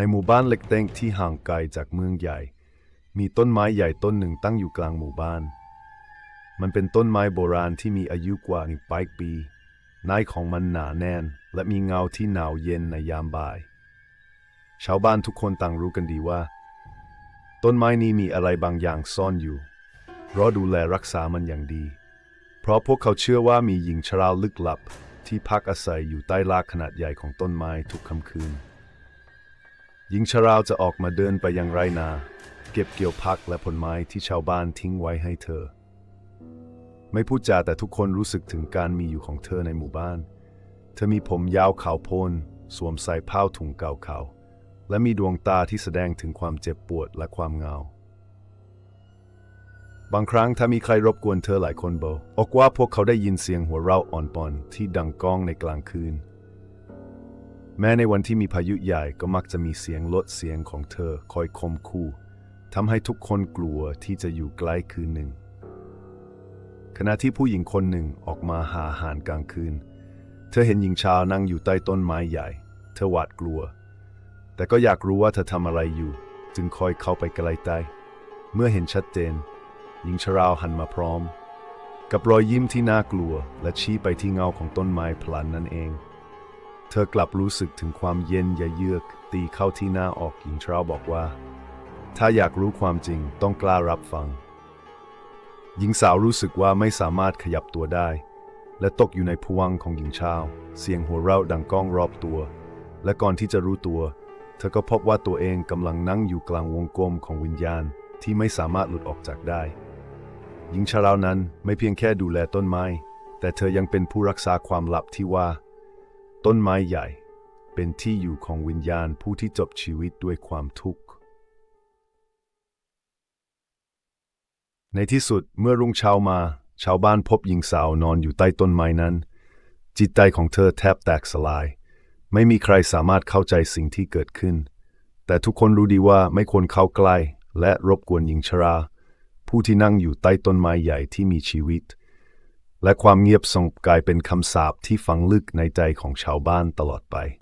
ในหมู่บ้านเล็กเต้งที่ห่างไกลจากเมืองใหญ่ มีต้นไม้ใหญ่ต้นหนึ่งตั้งอยู่กลางหมู่บ้าน มันเป็นต้นไม้โบราณที่มีอายุกว่าหนึ่งร้อยปีนายของมันหนาแน่น และมีเงาที่หนาวเย็นในยามบ่าย ชาวบ้านทุกคนต่างรู้กันดีว่า ต้นไม้นี้มีอะไรบางอย่างซ่อนอยู่รอดูแลรักษามันอย่างดี เพราะพวกเขาเชื่อว่ามีหญิงชราลึกลับที่พักอาศัยอยู่ใต้รากขนาดใหญ่ของต้นไม้ทุกค่ำคืน หญิงชราจะออกมาเดินไปยังไรนา เก็บเกี่ยวผักและผลไม้ที่ชาวบ้านทิ้งไว้ให้เธอ ไม่พูดจาแต่ทุกคนรู้สึกถึงการมีอยู่ของเธอในหมู่บ้าน เธอมีผมยาวขาวโพลนสวมใส่ผ้าถุงเก่าขาและมีดวงตาที่แสดงถึงความเจ็บปวดและความเงา บางครั้งถ้ามีใครรบกวนเธอหลายคนบอกว่าพวกเขาได้ยินเสียงหัวเราะอ่อนปอนที่ดังก้องในกลางคืน แม้ในวันที่มีพายุใหญ่ก็มักจะมีเสียงลดเสียงของเธอคอยคมคู่ทำให้ทุกคนกลัวที่จะอยู่ใกล้คืนหนึ่ง ขณะที่ผู้หญิงคนหนึ่งออกมาหาอาหารกลางคืน เธอเห็นหญิงชาวนั่งอยู่ใต้ต้นไม้ใหญ่ เธอหวาดกลัว แต่ก็อยากรู้ว่าเธอทำอะไรอยู่ จึงคอยเข้าไปใกล้ใต้เมื่อเห็นชัดเจน หญิงชราวหันมาพร้อม กับรอยยิ้มที่น่ากลัวและชี้ไปที่เงาของต้นไม้พลันนั่นเอง เธอกลับรู้สึกถึงความเย็นยะเยือก ตีเข้าที่หน้าออกหญิงชราวบอกว่า ถ้าอยากรู้ความจริงต้องกล้ารับฟัง หญิงสาวรู้สึกว่าไม่สามารถขยับตัวได้ และตกอยู่ในพวังของหญิงชาว เสียงหัวเราะดังก้องรอบตัว และก่อนที่จะรู้ตัว เธอก็พบว่าตัวเองกำลังนั่งอยู่กลางวงกลมของวิญญาณที่ไม่สามารถหลุดออกจากได้ หญิงชรานั้นไม่เพียงแค่ดูแลต้นไม้ แต่เธอยังเป็นผู้รักษาความลับที่ว่า ต้นไม้ใหญ่เป็นที่อยู่ของวิญญาณผู้ที่จบชีวิตด้วยความทุกข์ ในที่สุดเมื่อรุ่งเช้ามา ชาวบ้านพบหญิงสาวนอนอยู่ใต้ต้นไม้นั้น จิตใจของเธอแทบแตกสลาย ไม่มีใครสามารถเข้าใจสิ่งที่เกิดขึ้น แต่ทุกคนรู้ดีว่าไม่ควรเข้าใกล้ และรบกวนหญิงชรา ผู้ที่นั่งอยู่ใต้ต้นไม้ใหญ่ที่มีชีวิต และความเงียบสงบกลายเป็นคำสาปที่ฝังลึกในใจของชาวบ้านตลอดไป